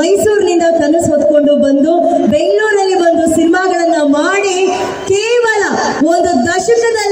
ಮೈಸೂರಿನಿಂದ ಕನಸು ಹೊತ್ಕೊಂಡು ಬಂದು ಬೆಂಗಳೂರಲ್ಲಿ ಬಂದು ಸಿನಿಮಾಗಳನ್ನ ಮಾಡಿ ಕೇವಲ ಒಂದು ದಶಕದಲ್ಲೇ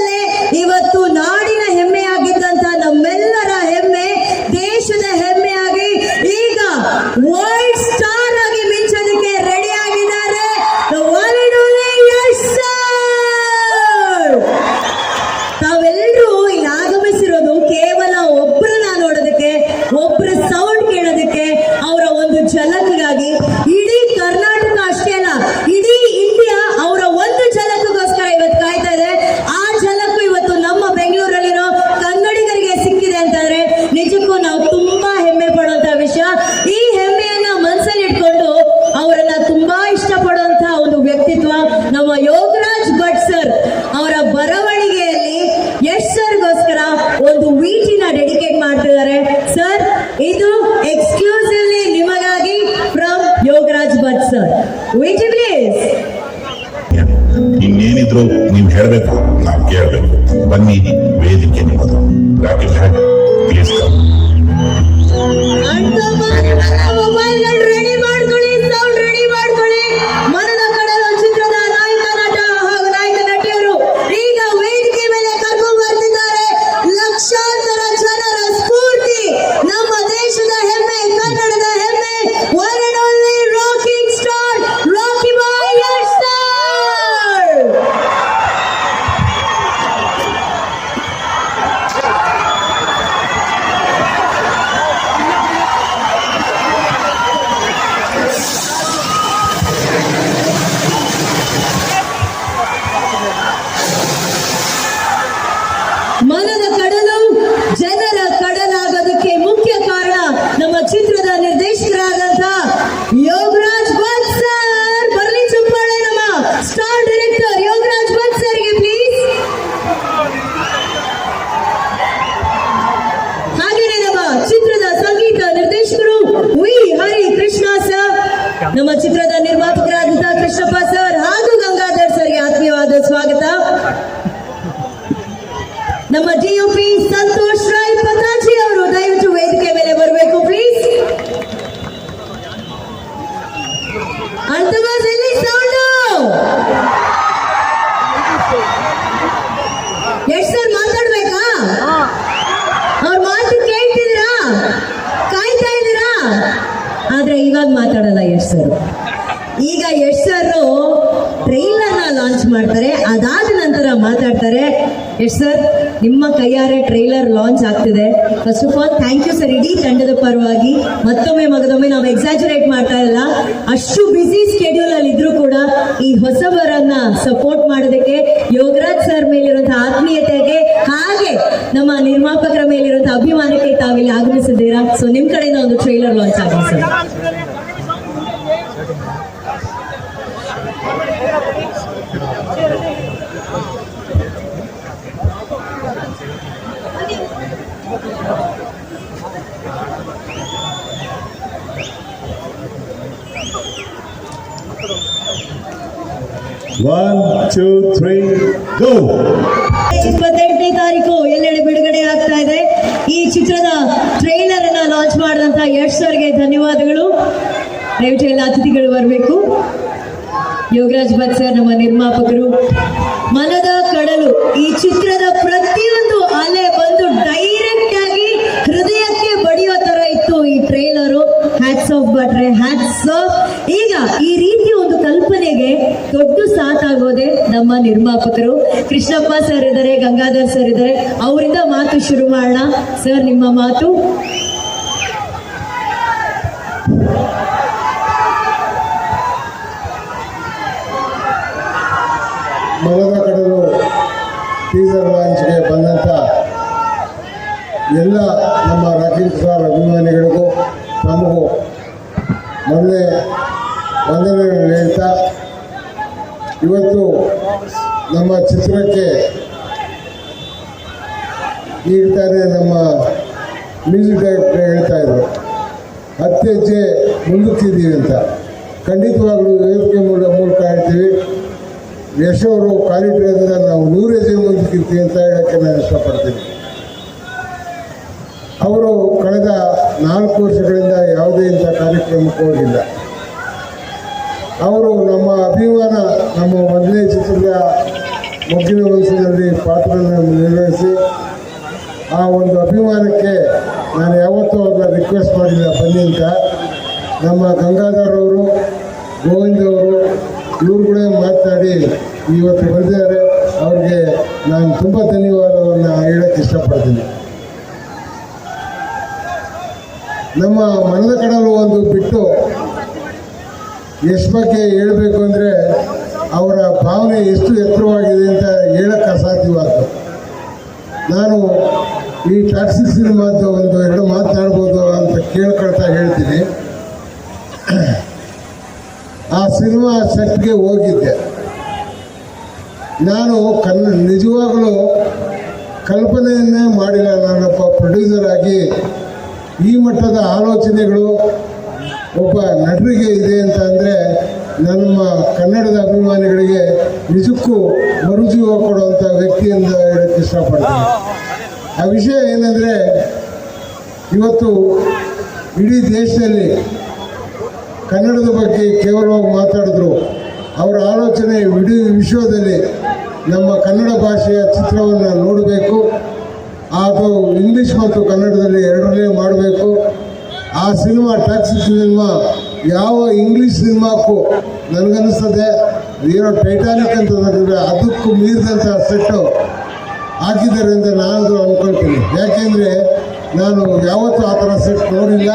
ಮಾಡ್ತಿದ್ದಾರೆ. ಸರ್ ಇದು ಎಕ್ಸ್ಕ್ಲೂಸಿವ್ಲಿ ನಿಮಗಾಗಿ from Yogaraj Bhat sir wait please ಇನ್ನೇನಿದ್ರು ನೀವು ಹೇಳಬೇಕು, ನಾವು ಕೇಳಬೇಕು. ಬನ್ನಿ ವೇದಿಕೆ ನಿಮ್ಮದು ನಮ್ಮ ಚಿತ್ರದ ನಿರ್ಮಾಪಕರಾದಂತಹ ಕೃಷ್ಣಪ್ಪ ಸರ್ ಹಾಗೂ ಗಂಗಾಧರ್ ಸರ್ಗೆ ಆತ್ಮೀಯವಾದ ಸ್ವಾಗತ. ನಮ್ಮ ಜಿಯುಪಿ ಸಂತೋಷ್ ರಾಯ್ ಪತಾಜಿ ಅವರು ದಯವಿಟ್ಟು ವೇದಿಕೆ ಮೇಲೆ ಬರಬೇಕು ಪ್ಲೀಸ್ ಅಂತವಾಸ್ ಎಲ್ಲಿ ಸೌಂಡ್ ಎಷ್ಟ್ ಸರ್ ಮಾತಾಡ್ಬೇಕಾ ಅವ್ರ ಮಾತು ಕೇಳ್ತಿದ್ದೀರಾ ಕಾಯ್ತಾ ಇದ್ದೀರಾ ಆದ್ರೆ ಇವಾಗ ಮಾತಾಡಲ್ಲ ಯಶ್ ಸರ್ ಈಗ ಯಶ್ ಸರ್ ಟ್ರೈಲರ್ನ ಲಾಂಚ್ ಮಾಡ್ತಾರೆ. ಅದಾದ ನಂತರ ಮಾತಾಡ್ತಾರೆ, ಯಶ್ ಸರ್, ನಿಮ್ಮ ಕೈಯಾರೆ ಟ್ರೈಲರ್ ಲಾಂಚ್ ಆಗ್ತಿದೆ. First of all thank you sir ಇಡೀ ತಂಡದ ಪರವಾಗಿ ಮತ್ತೊಮ್ಮೆ ಮಗದೊಮ್ಮೆ ನಾವು ಎಕ್ಸಾಜುರೇಟ್ ಮಾಡ್ತಾ ಇಲ್ಲ. ಅಷ್ಟು ಬ್ಯುಸಿ ಸ್ಕೆಡ್ಯೂಲ್ ಅಲ್ಲಿ ಇದ್ರೂ ಕೂಡ ಈ ಹೊಸಬರನ್ನ ಸಪೋರ್ಟ್ ಮಾಡೋದಕ್ಕೆ ಯೋಗರಾಜ್ ಸರ್ ಮೇಲಿರುವಂತಹ ಆತ್ಮೀಯತೆಗೆ ಹಾಗೆ ನಮ್ಮ ನಿರ್ಮಾಪಕರ ಮೇಲಿರುವಂತಹ ಅಭಿಮಾನಕ್ಕೆ ತಾವಿಲ್ಲಿ ಆಗಮಿಸಿದ್ದೀರಾ? ಸೊ ನಿಮ್ ಕಡೆಯಿಂದ ಒಂದು ಟ್ರೈಲರ್ ಲಾಂಚ್ ಆಗಿದೆ ಟೂ three, go! ಇಪ್ಪತ್ತೆಂಟನೇ ತಾರೀಕು ಎಲ್ಲೆಡೆ ಬಿಡುಗಡೆ ಆಗ್ತಾ ಇದೆ. ಈ ಚಿತ್ರದ ಟ್ರೈಲರ್ ಅನ್ನ ಲಾಂಚ್ ಮಾಡಿದಂತ ಯಶ್ ಸರ್ಗೆ ಧನ್ಯವಾದಗಳು. ದಯವಿಟ್ಟು ಎಲ್ಲ ಅತಿಥಿಗಳು ಬರಬೇಕು. ಯೋಗರಾಜ್ ಭಟ್ ಸರ್ ನಮ್ಮ ನಿರ್ಮಾಪಕರು. ಮನದ ಕಡಲು ಈ ಚಿತ್ರದ ಪ್ರತಿಯೊಂದು ಅಲೆ ಬಂದು ಡೈರೆಕ್ಟ್ ಆಗಿ ಹೃದಯಕ್ಕೆ ಬಡಿಯೋ ತರ ಇತ್ತು ಈ ಟ್ರೈಲರು ಹ್ಯಾಟ್ಸ್ ಆಫ್ ಬಟ್ರೆ ಹ್ಯಾಟ್ಸ್ ಆಫ್ ಈಗ ಈ ದೊಡ್ಡ ಆಗೋದೆ ನಮ್ಮ ನಿರ್ಮಾಪಕರು. ಕೃಷ್ಣಪ್ಪ ಸರ್ ಇದ್ದಾರೆ, ಗಂಗಾಧರ್ ಸರ್ ಇದ್ದಾರೆ. ಅವರಿಂದ ಮಾತು ಶುರು ಮಾಡೋಣ. ಸರ್, ನಿಮ್ಮ ಮಾತು? ಎಲ್ಲ ನಮ್ಮ ರಾಕಿಂಗ್ ಸರ್ ಅಭಿಮಾನಿಗಳಿಗೂ ನಮಗೂ ಮೊನ್ನೆ ವಂದನೆಗಳು ಹೇಳ್ತಾ ಇವತ್ತು ನಮ್ಮ ಚಿತ್ರಕ್ಕೆ ನೀಡ್ತಾರೆ ನಮ್ಮ ಮ್ಯೂಸಿಕ್ ಡೈರೆಕ್ಟರ್ ಹೇಳ್ತಾ ಇದ್ರು ಹತ್ತು ಹೆಜ್ಜೆ ಮುಂದಕ್ಕಿದ್ದೀವಿ ಅಂತ. ಖಂಡಿತವಾಗ್ಲೂ ವೇದಿಕೆ ಮೂಲ ಮೂಲಕ ಹೇಳ್ತೀವಿ. ಅವರು ಕಾಲಿಟ್ಟಿರೋದ್ರಿಂದ ನಾವು ನೂರು ಹೆಜ್ಜೆ ಮುಂದಕ್ಕಿರ್ತೀವಿ ಅಂತ ಹೇಳೋಕ್ಕೆ ನಾನು ಇಷ್ಟಪಡ್ತೀನಿ. ಅವರು ಕಳೆದ ನಾಲ್ಕು ವರ್ಷಗಳಿಂದ ಯಾವುದೇ ಇಂಥ ಕಾರ್ಯಕ್ರಮಕ್ಕೆ ಹೋಗಿಲ್ಲ. ಅವರು ನಮ್ಮ ಅಭಿಮಾನ ನಮ್ಮ ಮೊದಲನೇ ಚಿತ್ರದ ಮೊಗ್ಗಿನ ವಯಸ್ಸಿನಲ್ಲಿ ಪಾತ್ರವನ್ನು ನಿರ್ವಹಿಸಿ ಆ ಒಂದು ಅಭಿಮಾನಕ್ಕೆ ನಾನು ಯಾವತ್ತೂ ಅವ್ರನ್ನ ರಿಕ್ವೆಸ್ಟ್ ಮಾಡಿಲ್ಲ. ಬನ್ನಿ ಅಂತ. ನಮ್ಮ ಗಂಗಾಧರ್ ಅವರು, ಗೋವಿಂದ್ ಅವರು, ಇವ್ರು ಕೂಡ ಮಾತನಾಡಿ ಇವತ್ತು ಬಂದಿದ್ದಾರೆ. ಅವ್ರಿಗೆ ನಾನು ತುಂಬ ಧನ್ಯವಾದವನ್ನು ಹೇಳಕ್ಕೆ ಇಷ್ಟಪಡ್ತೀನಿ. ನಮ್ಮ ಮನದ ಕಡಲು ಒಂದು ಬಿಟ್ಟು ಎಷ್ಟು ಬಗ್ಗೆ ಹೇಳಬೇಕು ಅಂದರೆ ಅವರ ಭಾವನೆ ಎಷ್ಟು ಎತ್ತರವಾಗಿದೆ ಅಂತ ಹೇಳಕ್ಕೆ ಅಸಾಧ್ಯವಾದ್ದು ನಾನು ಈ ಟ್ಯಾಕ್ಸಿ ಸಿನಿಮಾದ ಒಂದು ಎರಡು ಮಾತನಾಡ್ಬೋದು ಅಂತ ಕೇಳ್ಕೊಳ್ತಾ ಹೇಳ್ತೀನಿ. ಆ ಸಿನಿಮಾ ಸೆಟ್ಗೆ ಹೋಗಿದ್ದೆ. ನಾನು ಕನ್ನ ನಿಜವಾಗಲೂ ಕಲ್ಪನೆಯನ್ನೇ ಮಾಡಿಲ್ಲ. ನಾನೊಬ್ಬ ಪ್ರೊಡ್ಯೂಸರ್ ಆಗಿ ಈ ಮಟ್ಟದ ಆಲೋಚನೆಗಳು ಒಬ್ಬ ನಟರಿಗೆ ಇದೆ ಅಂತ ಅಂದರೆ ನಮ್ಮ ಕನ್ನಡದ ಅಭಿಮಾನಿಗಳಿಗೆ ನಿಜಕ್ಕೂ ಮರುಜೀವ ಕೊಡುವಂಥ ವ್ಯಕ್ತಿಯಿಂದ ಹೇಳಕ್ಕೆ ಇಷ್ಟಪಡ್ತೀನಿ. ಆ ವಿಷಯ ಏನಂದರೆ, ಇವತ್ತು ಇಡೀ ದೇಶದಲ್ಲಿ ಕನ್ನಡದ ಬಗ್ಗೆ ಕೇವಲವಾಗಿ ಮಾತಾಡಿದ್ರು. ಅವರ ಆಲೋಚನೆ ಇಡೀ ವಿಶ್ವದಲ್ಲಿ ನಮ್ಮ ಕನ್ನಡ ಭಾಷೆಯ ಚಿತ್ರವನ್ನು ನೋಡಬೇಕು. ಅದು ಇಂಗ್ಲೀಷ್ ಮತ್ತು ಕನ್ನಡದಲ್ಲಿ ಎರಡರಲ್ಲೇ ಮಾಡಬೇಕು. ಆ ಸಿನಿಮಾ ಟ್ಯಾಕ್ಸಿ ಸಿನಿಮಾ ಯಾವ ಇಂಗ್ಲಿಷ್ ಸಿನಿಮಾಕ್ಕೂ ನನಗನ್ನಿಸ್ತದೆ. ಏನೋ ಟೈಟಾನಿಕ್ ಅಂತ ಅದಕ್ಕೂ ಮೀರಿದಂಥ ಸೆಟ್ಟು ಹಾಕಿದ್ದಾರೆ ಅಂತ ನಾನು ಅಂದ್ಕೊಳ್ತೀನಿ ಯಾಕೆಂದರೆ ನಾನು ಯಾವತ್ತೂ ಆ ಥರ ಸೆಟ್ ನೋಡಿಲ್ಲ.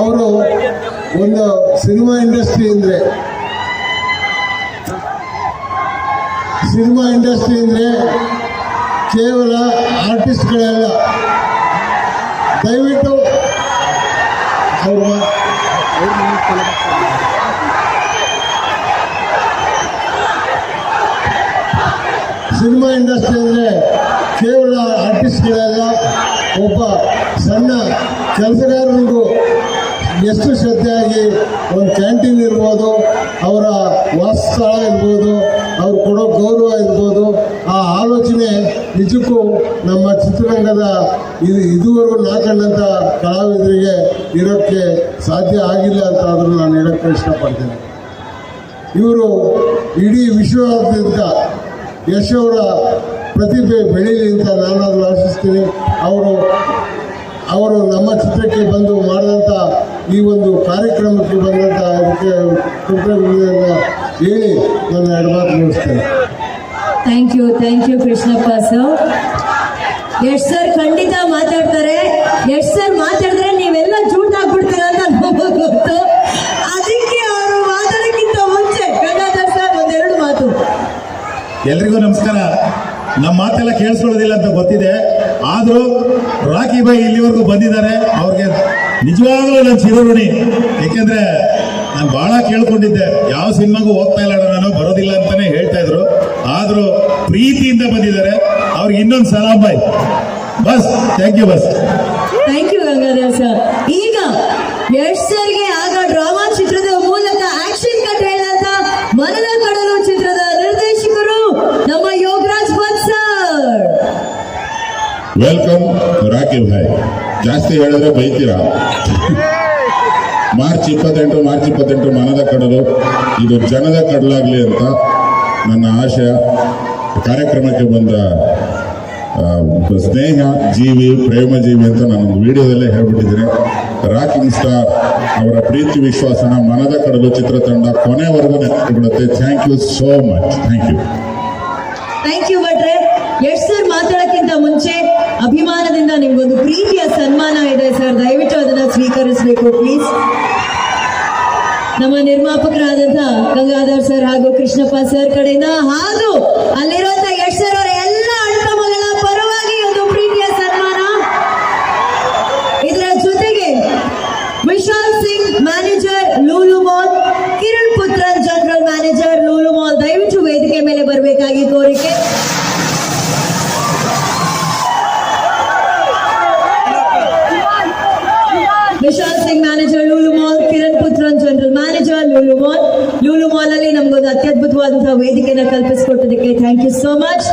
ಅವರು ಒಂದು ಸಿನಿಮಾ ಇಂಡಸ್ಟ್ರಿ ಅಂದರೆ, ಸಿನಿಮಾ ಇಂಡಸ್ಟ್ರಿ ಅಂದರೆ ಕೇವಲ ಆರ್ಟಿಸ್ಟ್ಗಳೆಲ್ಲ ದಯವಿಟ್ಟು ಸಿನಿಮಾ ಇಂಡಸ್ಟ್ರಿ ಅಂದರೆ ಕೇವಲ ಆರ್ಟಿಸ್ಟ್ಗಳೆಲ್ಲ, ಒಬ್ಬ ಸಣ್ಣ ಕೆಲಸಗಾರರು ಎಷ್ಟು ಶ್ರದ್ಧೆಯಾಗಿ ಒಂದು ಕ್ಯಾಂಟೀನ್ ಇರ್ಬೋದು, ಅವರ ವಾಸಸ್ಥಳ ಇರ್ಬೋದು, ಅವ್ರು ಕೊಡೋ ಗೌರವ ಇರ್ಬೋದು ಆಲೋಚನೆ ನಿಜಕ್ಕೂ ನಮ್ಮ ಚಿತ್ರರಂಗದ ಇದು ಇದುವರೆಗೂ ನಾಲ್ಕಂಡಂಥ ಕಲಾವಿದರಿಗೆ ಇರೋಕ್ಕೆ ಸಾಧ್ಯ ಆಗಿಲ್ಲ ಅಂತ ಆದರೂ ನಾನು ಹೇಳೋಕ್ಕೆ ಇಷ್ಟಪಡ್ತೇನೆ. ಇವರು ಇಡೀ ವಿಶ್ವಾದ್ಯಂತ ಯಶ್ ಅವರ ಪ್ರತಿಭೆ ಬೆಳೀಲಿ ಅಂತ ನಾನಾದರೂ ಆಶಿಸ್ತೀನಿ. ಅವರು ಅವರು ನಮ್ಮ ಚಿತ್ರಕ್ಕೆ ಬಂದು ಮಾಡಿದಂಥ ಈ ಒಂದು ಕಾರ್ಯಕ್ರಮಕ್ಕೆ ಬಂದಂಥ ಅದಕ್ಕೆ ಕೃತಜ್ಞತೆಯನ್ನು ಹೇಳಿ ನನ್ನ ಎರಡು ಮಾತು ಮುಗಿಸ್ತೇನೆ. Thank you thank you Krishnappa sir ಎಷ್ಟು ಸರ್ ಖಂಡಿತ ಮಾತಾಡ್ತಾರೆ. ಎಷ್ಟು ಸರ್ ಮಾತಾಡಿದ್ರೆ ನೀವೆಲ್ಲ ಜೂಟ್ ಆಗ್ಬಿಡ್ತೀರ ಅಂತ ನಮಗೆ ಗೊತ್ತು. ಅದಕ್ಕೆ ಅವರು ಮಾತಾಡೋಕ್ಕಿಂತ ಮುಂಚೆ ಗಂಗಾಧರ್ ಸರ್ ಒಂದೆರಡು ಮಾತು. ಎಲ್ರಿಗೂ ನಮಸ್ಕಾರ. ನಮ್ಮ ಮಾತೆಲ್ಲ ಕೇಳಿಸ್ಕೊಳ್ಳೋದಿಲ್ಲ ಅಂತ ಗೊತ್ತಿದೆ. ಆದರೂ ರಾಕಿ ಬಾಯಿ ಇಲ್ಲಿವರೆಗೂ ಬಂದಿದ್ದಾರೆ. ಅವ್ರಿಗೆ ನಿಜವಾಗ್ಲೂ ನಾನು ಚಿರಋಣಿ. ಏಕೆಂದ್ರೆ ನಾನು ಭಾಳ ಕೇಳ್ಕೊಂಡಿದ್ದೆ. ಯಾವ ಸಿನಿಮಾಗೂ ಹೋಗ್ತಾ ಇಲ್ಲ ನಾನು, ಬರೋದಿಲ್ಲ ಅಂತಲೇ ಹೇಳ್ತಾ ಇದ್ರು. ಆದರೂ ಪ್ರೀತಿಯಿಂದ ಬಂದಿದ್ದಾರೆ. ಅವ್ರಿಗೆ ಇನ್ನೊಂದು ಸಲಾಮ್ ಬಾಯ್. ಬಸ್ ಥ್ಯಾಂಕ್ ಯು ಬಸ್. ಥ್ಯಾಂಕ್ ಯು ಗಂಗಾಧರ್ ಸರ್ ಈಗ ಯಶ್ ಸರ್ಗೆ ಆಗ ಡ್ರಾಮಾ ಚಿತ್ರದ ಮೂಲಕ ಆಕ್ಷನ್ ಕಟ್ ಹೇಳಿದಂತ ಮರಣ ಕಡಲು ಚಿತ್ರದ ನಿರ್ದೇಶಕರು ನಮ್ಮ ಯೋಗರಾಜ್ ಭಟ್ ಸರ್ ವೆಲ್ಕಮ್ ರಾಕಿಬ್ ಭಾಯ್ ಜಾಸ್ತಿ ಹೇಳಿದ್ರೆ ಬೈತೀರಾ? ಮಾರ್ಚ್ ಇಪ್ಪತ್ತೆಂಟು ಮಾರ್ಚ್ ಇಪ್ಪತ್ತೆಂಟು ಮನದ ಕಡಲು. ಇದು ಜನದ ಕಡಲಾಗ್ಲಿ ಅಂತ. ನನ್ನ ಆಶಯ, ಕಾರ್ಯಕ್ರಮಕ್ಕೆ ಬಂದ ಸ್ನೇಹ ಜೀವಿ, ಪ್ರೇಮ ಜೀವಿ ಅಂತ ನಾನೊಂದು ವಿಡಿಯೋದಲ್ಲೇ ಹೇಳ್ಬಿಟ್ಟಿದ್ದೀನಿ. ರಾಕಿಂಗ್ ಸ್ಟಾರ್ ಅವರ ಪ್ರೀತಿ, ವಿಶ್ವಾಸನ ಮನದ ಕಡಲು ಚಿತ್ರತಂಡ ಕೊನೆವರೆಗೂ ನೆನಪಿಡುತ್ತೆ thank you so much thank you thank you ಭಟ್ರೆ. ಎಸ್ ಸರ್ ಮಾತಾಡೋಕ್ಕಿಂತ ಮುಂಚೆ ಅಭಿಮಾನದಿಂದ ನಿಮ್ಗೊಂದು ಪ್ರೀತಿಯ ಸನ್ಮಾನ ಇದೆ ಸರ್. ದಯವಿಟ್ಟು ಅದನ್ನ ಸ್ವೀಕರಿಸಬೇಕು ಪ್ಲೀಸ್ ನಮ್ಮ ನಿರ್ಮಾಪಕರಾದಂತ ಗಂಗಾಧರ್ ಸರ್ ಹಾಗೂ ಕೃಷ್ಣಪ್ಪ ಸರ್ ಕಡೆಯಿಂದ ಹಾಗೂ ಅಲ್ಲಿರುವಂತ ಯಶ್ ಸರ್ ಅವರ ಮಾಲ್ ವೇದಿಕೆಯನ್ನು ಕಲ್ಪಿಸಿಕೊಟ್ಟದಕ್ಕೆ ಥ್ಯಾಂಕ್ ಯು ಸೋ ಮಚ್